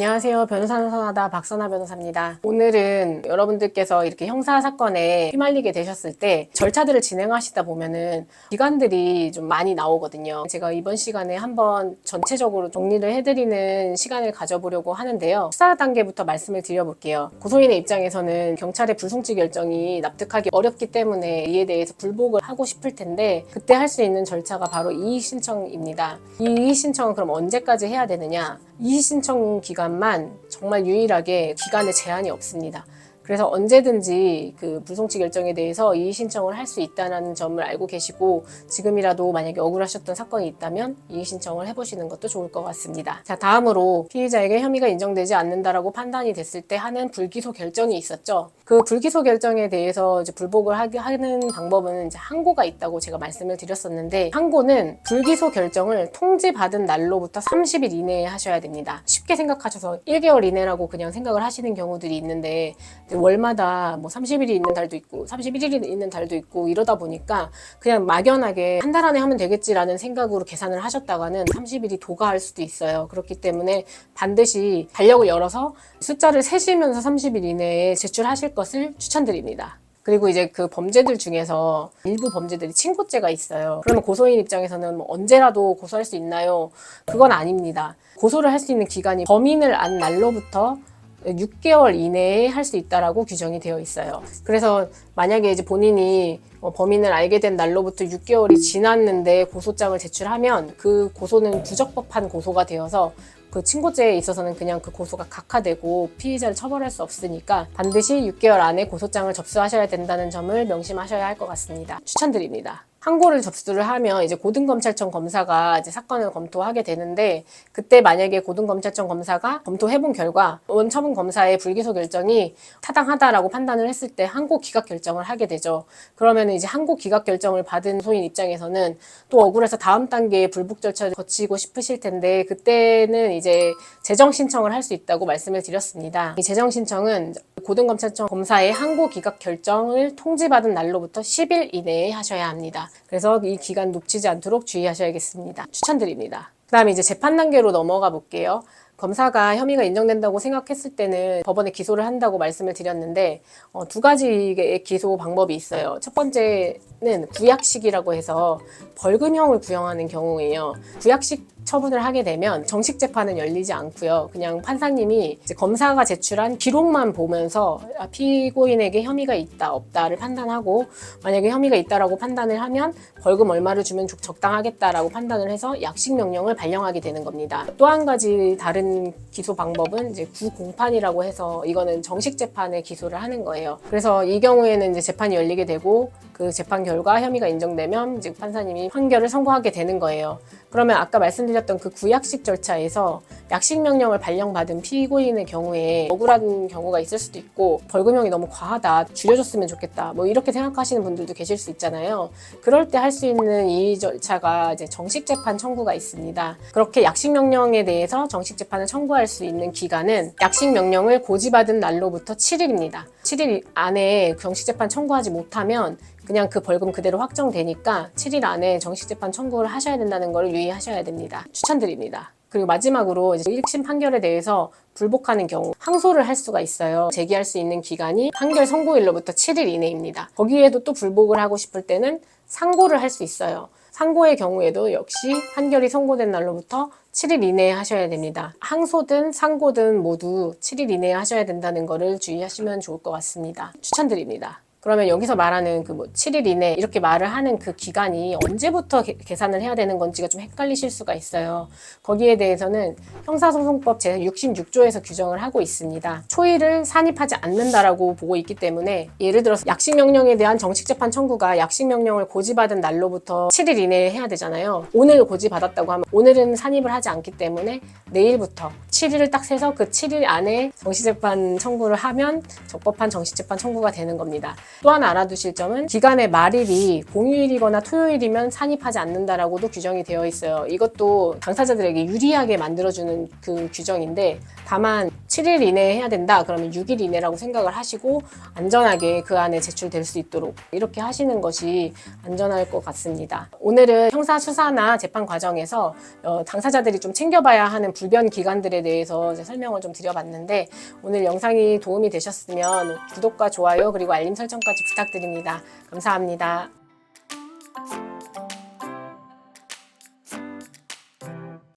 안녕하세요. 변호사는 선하다 박선아 변호사입니다. 오늘은 여러분들께서 이렇게 형사 사건에 휘말리게 되셨을 때 절차들을 진행하시다 보면은 기관들이 좀 많이 나오거든요. 제가 이번 시간에 한번 전체적으로 정리를 해드리는 시간을 가져보려고 하는데요. 수사 단계부터 말씀을 드려볼게요. 고소인의 입장에서는 경찰의 불송치 결정이 납득하기 어렵기 때문에 이에 대해서 불복을 하고 싶을 텐데 그때 할 수 있는 절차가 바로 이의 신청입니다. 이 이의 신청은 그럼 언제까지 해야 되느냐? 이의 신청 기간 만 정말 유일하게 기간에 제한이 없습니다. 그래서 언제든지 그 불송치 결정에 대해서 이의 신청을 할 수 있다는 점을 알고 계시고 지금이라도 만약에 억울하셨던 사건이 있다면 이의 신청을 해보시는 것도 좋을 것 같습니다. 자 다음으로 피의자에게 혐의가 인정되지 않는다라고 판단이 됐을 때 하는 불기소 결정이 있었죠. 그 불기소 결정에 대해서 이제 불복을 하는 방법은 이제 항고가 있다고 제가 말씀을 드렸었는데 항고는 불기소 결정을 통지받은 날로부터 30일 이내에 하셔야 됩니다. 쉽게 생각하셔서 1개월 이내라고 그냥 생각을 하시는 경우들이 있는데 월마다 뭐 30일이 있는 달도 있고 31일이 있는 달도 있고 이러다 보니까 그냥 막연하게 한 달 안에 하면 되겠지라는 생각으로 계산을 하셨다가는 30일이 도가할 수도 있어요. 그렇기 때문에 반드시 달력을 열어서 숫자를 세시면서 30일 이내에 제출하실 것을 추천드립니다. 그리고 이제 그 범죄들 중에서 일부 범죄들이 친고죄가 있어요. 그러면 고소인 입장에서는 뭐 언제라도 고소할 수 있나요? 그건 아닙니다. 고소를 할 수 있는 기간이 범인을 안 날로부터 6개월 이내에 할 수 있다라고 규정이 되어 있어요. 그래서 만약에 이제 본인이 어, 범인을 알게 된 날로부터 6개월이 지났는데 고소장을 제출하면 그 고소는 부적법한 고소가 되어서 그 친고죄에 있어서는 그냥 그 고소가 각하되고 피의자를 처벌할 수 없으니까 반드시 6개월 안에 고소장을 접수하셔야 된다는 점을 명심하셔야 할 것 같습니다. 추천드립니다. 항고를 접수를 하면 이제 고등검찰청 검사가 이제 사건을 검토하게 되는데 그때 만약에 고등검찰청 검사가 검토해본 결과 원처분 검사의 불기소 결정이 타당하다라고 판단을 했을 때 항고 기각 결정을 하게 되죠. 그러면 이제 항고 기각 결정을 받은 소인 입장에서는 또 억울해서 다음 단계의 불복 절차를 거치고 싶으실 텐데 그때는 이제 재정 신청을 할 수 있다고 말씀을 드렸습니다. 이 재정 신청은 고등검찰청 검사의 항고 기각 결정을 통지받은 날로부터 10일 이내에 하셔야 합니다. 그래서 이 기간 놓치지 않도록 주의하셔야겠습니다. 추천드립니다. 그 다음에 이제 재판 단계로 넘어가 볼게요. 검사가 혐의가 인정된다고 생각했을 때는 법원에 기소를 한다고 말씀을 드렸는데 어, 두 가지의 기소 방법이 있어요. 첫 번째 는 구약식이라고 해서 벌금형을 구형하는 경우예요. 구약식 처분을 하게 되면 정식 재판은 열리지 않고요. 그냥 판사님이 검사가 제출한 기록만 보면서 아, 피고인에게 혐의가 있다 없다를 판단하고 만약에 혐의가 있다라고 판단을 하면 벌금 얼마를 주면 적- 적당하겠다라고 판단을 해서 약식 명령을 발령하게 되는 겁니다. 또 한 가지 다른 기소 방법은 이제 구공판이라고 해서 이거는 정식 재판에 기소를 하는 거예요. 그래서 이 경우에는 이제 재판이 열리게 되고 그 재판 결과 혐의가 인정되면 이제 판사님이 판결을 선고하게 되는 거예요. 그러면 아까 말씀드렸던 그 구약식 절차에서 약식 명령을 발령받은 피고인의 경우에 억울한 경우가 있을 수도 있고 벌금형이 너무 과하다 줄여줬으면 좋겠다 뭐 이렇게 생각하시는 분들도 계실 수 있잖아요. 그럴 때 할 수 있는 이 절차가 이제 정식 재판 청구가 있습니다. 그렇게 약식 명령에 대해서 정식 재판을 청구할 수 있는 기간은 약식 명령을 고지받은 날로부터 7일입니다. 7일 안에 정식 재판 청구하지 못하면 그냥 그 벌금 그대로 확정되니까 7일 안에 정식 재판 청구를 하셔야 된다는 걸 유의하셔야 됩니다. 추천드립니다. 그리고 마지막으로 이제 1심 판결에 대해서 불복하는 경우 항소를 할 수가 있어요. 제기할 수 있는 기간이 판결 선고일로부터 7일 이내입니다. 거기에도 또 불복을 하고 싶을 때는 상고를 할 수 있어요. 상고의 경우에도 역시 판결이 선고된 날로부터 7일 이내에 하셔야 됩니다. 항소든 상고든 모두 7일 이내에 하셔야 된다는 것을 주의하시면 좋을 것 같습니다. 추천드립니다. 그러면 여기서 말하는 그 뭐 7일 이내 이렇게 말을 하는 그 기간이 언제부터 개- 계산을 해야 되는 건지가 좀 헷갈리실 수가 있어요. 거기에 대해서는 형사소송법 제66조에서 규정을 하고 있습니다. 초일을 산입하지 않는다라고 보고 있기 때문에 예를 들어서 약식명령에 대한 정식재판 청구가 약식명령을 고지받은 날로부터 7일 이내에 해야 되잖아요. 오늘 고지받았다고 하면 오늘은 산입을 하지 않기 때문에 내일부터 7일을 딱 세서 그 7일 안에 정식재판 청구를 하면 적법한 정식재판 청구가 되는 겁니다. 또 하나 알아두실 점은 기간의 말일이 공휴일이거나 토요일이면 산입하지 않는다라고도 규정이 되어 있어요. 이것도 당사자들에게 유리하게 만들어주는 그 규정인데 다만 7일 이내에 해야 된다 그러면 6일 이내라고 생각을 하시고 안전하게 그 안에 제출될 수 있도록 이렇게 하시는 것이 안전할 것 같습니다. 오늘은 형사 수사나 재판 과정에서 어, 당사자들이 좀 챙겨봐야 하는 불변 기간들에 대해서 설명을 좀 드려봤는데 오늘 영상이 도움이 되셨으면 구독과 좋아요 그리고 알림 설정까지 부탁드립니다. 감사합니다.